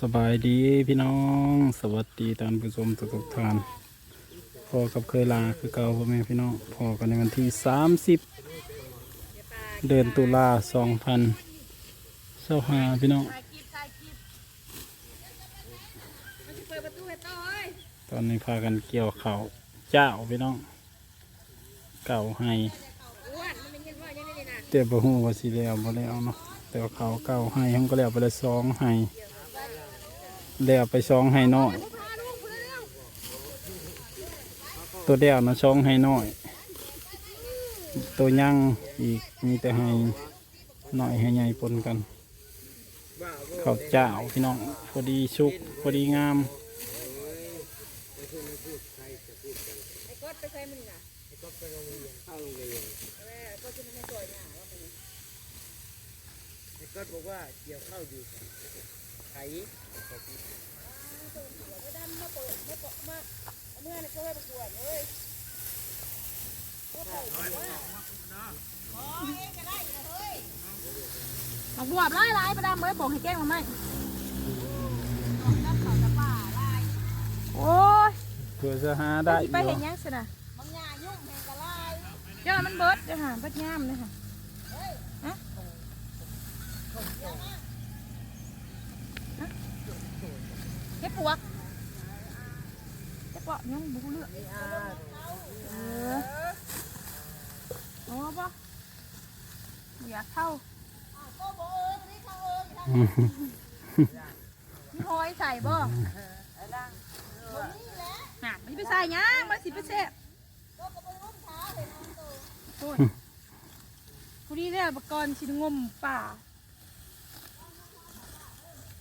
สบายดีพี่น้อง สวัสดีท่านผู้ชมทุกๆท่านพอกับเคยลาคือเก่าพ่อแม่พี่น้องพอกันในวันที่สามสิบเดือนตุลาสองพันเ้าหาพี่น้อง ตอนนี้พากันเกี่ยวเขาเจ้าพี่น้อง เก่าให้เป็นเงินว่ายังไงนี่นะหูวาสีแล้วบ่แล้วเนาะแต่ว่าเขาเก่าให้ห้องก็แล้วไปลยสองให้ แล้วไปสองให้น้อย ตัวเดียวนะช่องให้น้อย ตัวยั่งอีกมีแต่ให้น้อยให้ใหญ่ปนกันข้าวเจ้าพี่น้องพอดีชุกพอดีงามไอ้ก๊อตไปใส่มันนี่นะไอ้ก๊อตไปโรงเรียนเข้าโรงเรียนแม่ก็จะไม่สวยหน้าว่าเป็นก็บอกว่าเกี่ยวข้าวอยู่ ไถไม่ดันมาเปิดมาเปิดมาเอาเมื่อนี่ก็ให้ประกวดเลยมาบวบไล่ไล่ประดามเมื่อบอกให้แก้งมาไหมโอ้ยเพื่อจะหาได้ไปเห็นยังสินะบางอย่ายุ่งแห่งกะลายเจ้ามันเบิดเด้อค่ะเบิดย่ามเลยค่ะฮะฮะ ก็บปวกเก็บปวกยังบูเลือกเออโอ้ปะอยากเข้าอืมมีหอยใส่บ่หนักไม่ไปใส่ยังมาสิไปเสพโอ้ยพอดีเนี่ยปกรณ์ชิ้นงมป่า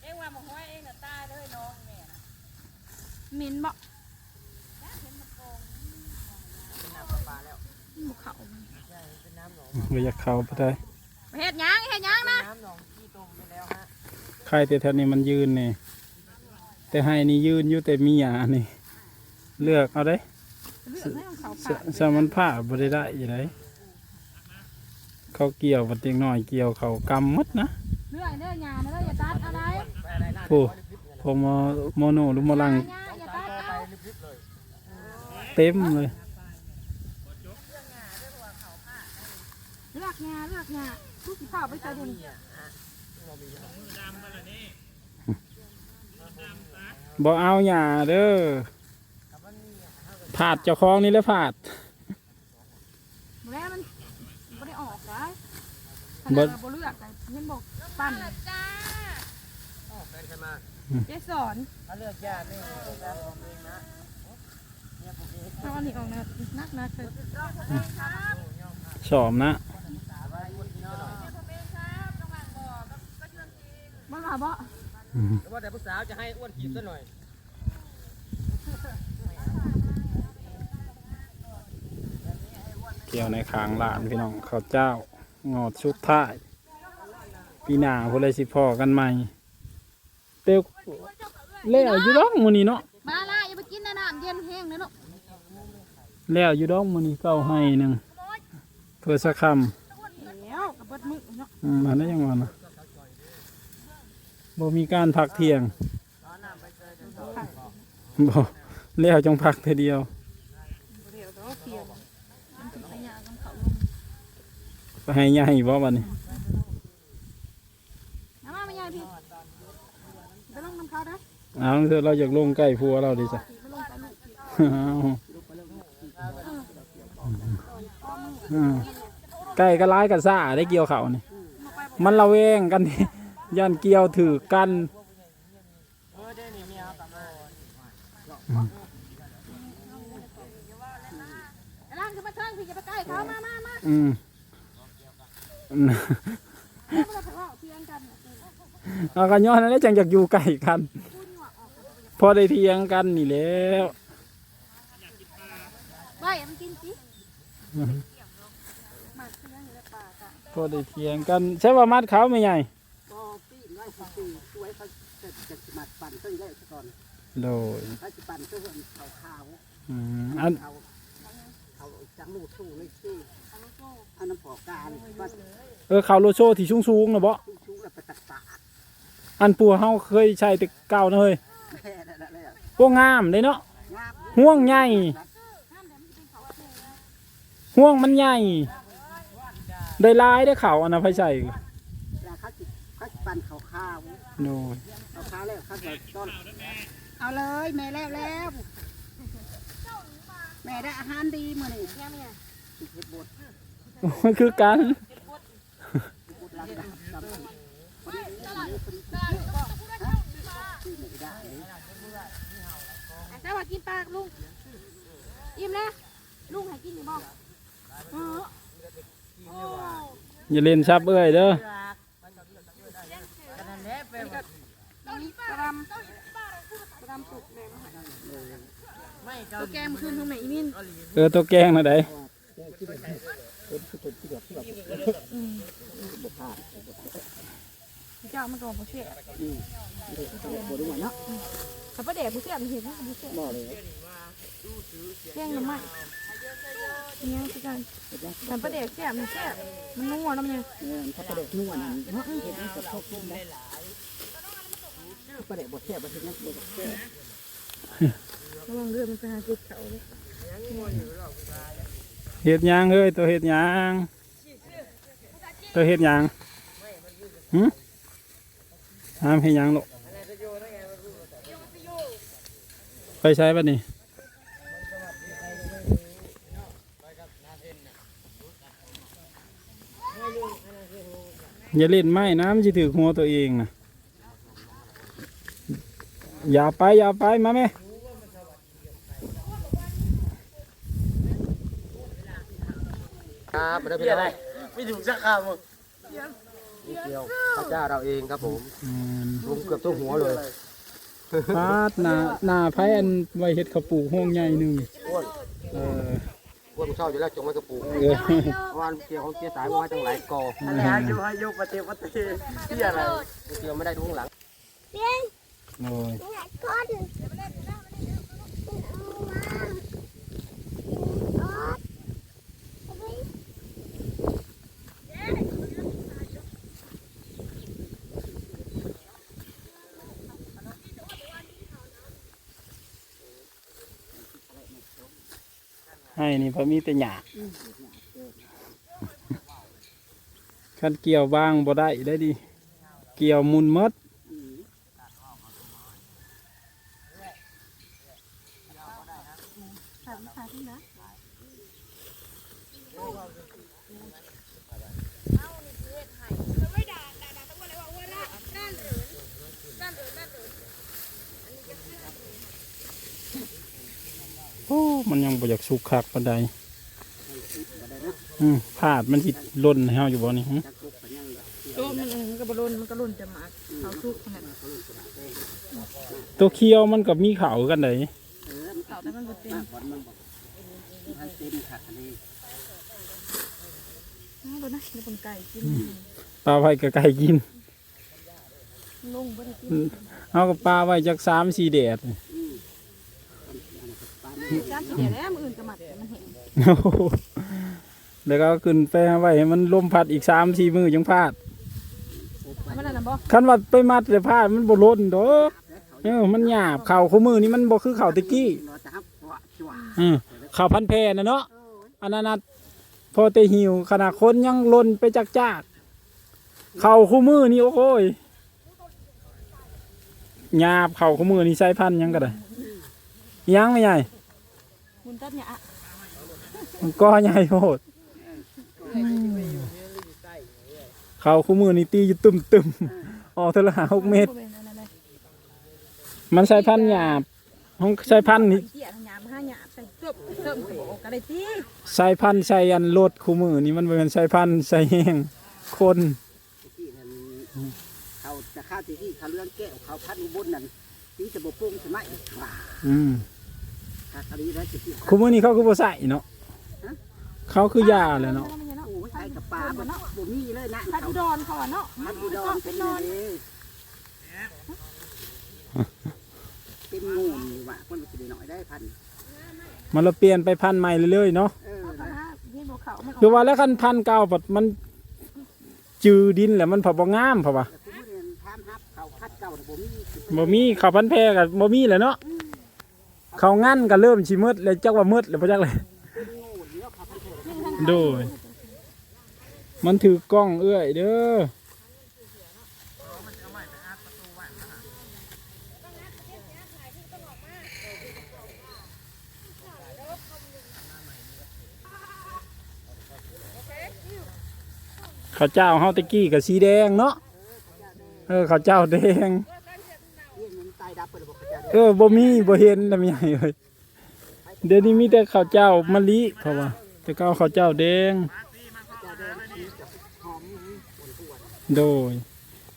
เอ็งว่ามาห้อยเอ็งน่ะตายเลยน้อง เหม็นบ่บุกเขาไม่อยากเข้าไปได้ไปเฮ็ดหยังเฮ็ดหยังนะน้ำหนองขี้ตมไปแล้วฮะใครแต่แถวนี้มันยืนนี่แต่ให้นี่ยืนอยู่แต่มีหยานี่ เลือกเอาได้เลือกให้ของเขาสผ่าสามันผ้าบริได้อยังไงเขาเกี่ยวบัดเตียงน้อยเกี่ยวเขากำหมดนะเลือกเด้อหยาเด้ออย่าตัดอะไรไปอะไรล่ะโอ้พอมาโมโนหรือมอลังหยาอย่าตัดเอาลิบๆเลย เต็มเลยเลือกหยาเลือกหยาลูกสิข้าวไปใส่บุญบ่เอาหยาเด้อผาดเจ้าของนี่แหละผาดแล้วมันบ่ได้ออกได้ขบ่นาดเราบ่เลือกแต่เห็นบอกปั้นอ๋อแฟนใครมาเจสอนถ้าเลือกยากนี่เลือกยากผมเองนะเนี่ยผม เองเอาอันนี้ออกนะนักนักเลยสอมนะบ่มาบ่แล้วว่าแต่ผู้สาวจะให้อ้วนขีดซะหน่อยเกี่ยวในคางหลานพี่น้องข้าวเจ้างอดชุดท้ายปีหน้าพวกเลยสิพ่อกันใหม่เตียวแล้วอยู่ดอกมื้อนี้เนาะ มาล่ะอย่าไปกินในน้ำเย็นแห้งนะลูก แล้วอยู่ดอกมื้อนี้เก้าให้หนึงเพื่อสักคำแล้วกับเบิดมือเนาะอืมอันนั้นยังว่านะบ่มีการพักเที่ยงบ่แล้วจงพักเทอเดียว เดี๋ยวเราเปลี่ยนมันถึงขยะของเขาลงไปให้ใหญ่บ่บัดนี้น้ำมาไม่ใหญ่พี่ไปลงน้ำเขาเด้อเอาเถอะเราอยากลงใกล้ผัวเราดิจ้ะไปลงไปลูก เอา อืมใกล้ก็ร้ายกับซ่าได้เกี่ยวเขานี่มันระแวงกันนี่ยันเกี่ยวถือกันเออได้นี่เมียกลับมาร่างขึ้นมาเทิงพี่จะไปใกล้เขามามามาอืมไม่ต้องทะเลาะเถียงกันเอากันย้อนแล้วจังอยากอยู่ใกล้กัน พอได้เทียงกันนี่แหล้ว ไปมันกินสิ มาเถียงอยู่ในป่ากันพอได้เทียงกันใช่ว่ามัดเขาไม่ใหญ่ก็ปีนไว้สิปีช่วยเขาจะจะมาปั่นเส้นแรกซะก่อนโดยเขาจะปั่นเส้นขาวขาวอืมอันเขาเขาจังหมูสู้เลยที่อันน้ำปอกการว่าเออเขาโลโชที่สูงๆนะบ่ชุ่มๆแล้วไปตักตากอันปัวเฮาเคยใช้แต่เก่านะเฮ้ยแม่นั่นแหละพวกงามเลยเนาะงามห่วงใหญ่ห่วงมันใหญ่ ได้หลายได้อเขาอันนะไผใส่แล้วเขาจิเขาจิปั่นข้าวข้าวโน่ยข้าวข้าวแล้วเขาจะต้นเอาเลยแม่แล้วแล้วแม่ได้อาหารดีมื้อนี้เฮ็ดบดมันคือกันบดลังดับดำพอดีพอดีพอดีฮะซื้อไม่ได้เลยแต่ว่ากินปลาลุงอิ่มแล้วลุงให้กินอยู่บ่เออโอ้ อย่าเล่นซับเอ้ยเด้อนี่ปลาดำปลาดำสุกแม่มาให้ตัวแกมคืนตรงไหนอีมินเออตัวแกงนะไดเจ้ามันก็บ่เสียบดด้วยเนาะถ้าประเดี๋ยวบ่เสียมันเห็นมันบ่เสียบ่เลยแกงน่อไม้ เนี่ยคือกันแต่ประเดี๋ยวเสียมันเสียมันนัวน้ำเนี่ยเงินเขาประเด็กนวลนั่นเนาะเห็นมันก็เข้าคุ้มได้ประเด็กบดแซ่บบ่เห็นยังบดแซ่บระวังเรือมันไปหาจุดเขาเลยเฮ็ดยังเฮ้ยตัวเฮ็ดยังตัวเฮ็ดยังหึห้ามเฮ็ดยังลูกไปใช้บัดนี้ อย่าเล่นไม้นะมันจะถือหัวตัวเองนะอย่าไปอย่าไปมาแม่ครับไม่ได้เป็นอะไรไม่ถูกสักคำนิดเดียวพระเจ้าเราเองครับผมอืมลงเกือบตัวหัวเลยฟาดหน้าหน้าไผอันไว้เฮ็ดข้าวปลูกห้องใหญ่หนึงอ้วนเออ อ้วนมันเช่าอยู่แล้วจงไว้กระปุกเออวันเกี่ยวของเกี่ยวสายมาไว้ตั้งหลายกออะไรฮะอยู่ให้ยกปฏิปฏิที่อะไรเกี่ยวไม่ได้ดูข้างหลังโอ้ย ให้นี่เพราะมีแต่หยาคันเกี่ยวบ้างบ่ได้ได้ดิ เกี่ยวมุนหมด ถ่ายถ่ายที่นะ โอ้ มันยัง บ่อยากสุกคักปานใดอืมพาดมันสิล่นให้เฮาอยู่บ่นี่หึจักกุกไปยังเลยโอ้มันมันก็บรุนมันก็รุนจะหมากเขาทุกขนาดตัวเคี้ยวมันกับมีเขากันไดเออมันเขาแต่มันบ่เต็มมากกว่ามันบอกมันเต็มค่ะอันนี้เอาดูนะเดี๋ยวผมไก่กินปลาไว้กับไก่กิน ลงบ่ได้กิน เอากับปลาไว้จัก3 4แดดอืมอันนี้ก็ปลา จ้าเสียแล้วมืออื่นก็มัดมันเห็นแล้วก็ขึ้นไปไว้ให้มันลมพัดอีก3 4มื้อจังพาดมันนั่นน่ะบ่คันว่าไปมัดแต่พาดมันบ่ล้นดอกเออมันหยาบเข้าคู่มือนี่มันบ่คือเข้าตะกี้เราจะฮับหัวจั่วอือเข้าพันแพน่ะเนาะอันนั้นนะพอแต่หิวขนาดคนยังล้นไปจักจากเข้าคู่มือนี่โอ้ยหยาบเข้าคู่มือนี่ใส่พันยังก็ได้ยังไม่ใหญ่ มุนตัดหยามันก็ใหญ่โหดเข้าคู่มือนี่ตีอยู่ตึมตึมๆออกเทละหาหกเมตรบ่เป็นอันนั้นเลยมันใส่พันธุ์หยาบของใส่พันธุ์นี่เกี่ยหยาบห้าหยาบใส่เพิ่มเพิ่มโอ้ก็ได้ตีใส่พันธุ์ใส่อันรถคู่มือนี่มันเป็นใส่พันธุ์ใส่แห้งคนที่นั่นเขาจะฆ่าที่ที่เขาเรื่องแก้วเขาพัดอุบลนั่นที่จะบปุ้งใช่ไหมว้าอืม ถ้าคดีแล้วจะที่คู่มือนี่เขาคือบ่ใส่เนาะเขาคือยาเลยเนาะโอ้ยใส่กับปลาบ่บ่มีเลยนะพัดเขาอุดรเขาอะเนาะพัดอุดรเป็นยังไงเป็นงูอยู่ว่ะคนมันจะหน่อยได้พันมันเราเปลี่ยนไปพันธุ์ใหม่เรื่อยๆเนาะเออเขาก็หาเห็นบ่เขามันอคืออกว่าแล้วคันพันธุ์เก่าปัดมันจือดินแหละมันพอบ่งามพอปะแต่คุณเรียนทามฮับเขาคัดบ่มีบ่มีข้าวพันแพรกับบ่มีแหละเนาะ เขางั้นก็เริ่มสิมืดเลยจักว่ามืดแล้วบ่จักเลยโดยมันถือกล้องเอื้อยเด้อข้าวเจ้าเฮาตะกี้กับสีแดงเนาะเออข้าวเจ้าแดง เรียนมันตายดับไป เลยบอกเขาจะเออบ่มีบ่เห็นลำใหญ่เลยเดี๋ยวนี้มีแต่ข้าวเจ้ามะลิเพราะว่าแต่เก่าข้าวเจ้าแดงจะเดินชีจะหอมบนปวดโดย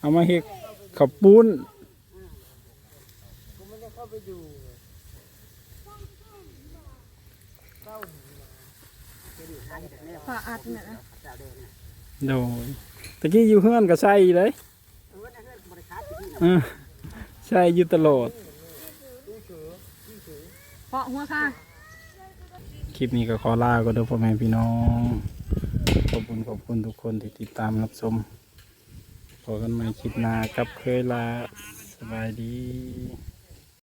เอามาเฮ็ดข้าวปุ้นผมไม่ได้เข้าไปดูเข้าเป็นทางจากนี้ฝาอัดเนี่ยนะจะเดินโดยตะกี้อยู่เฮือนก็ใส่เลยเออนั่นบริการที่นี่เออใส่อยู่ตลอด เพาะหัวค่าคลิปนี้ก็ขอลาก็เด้อพ่อแม่พี่น้อง ขอบคุณขอบคุณทุกคนที่ติดตามรับชมพบกันใหม่คลิปหน้ากับเคยลาสบายดี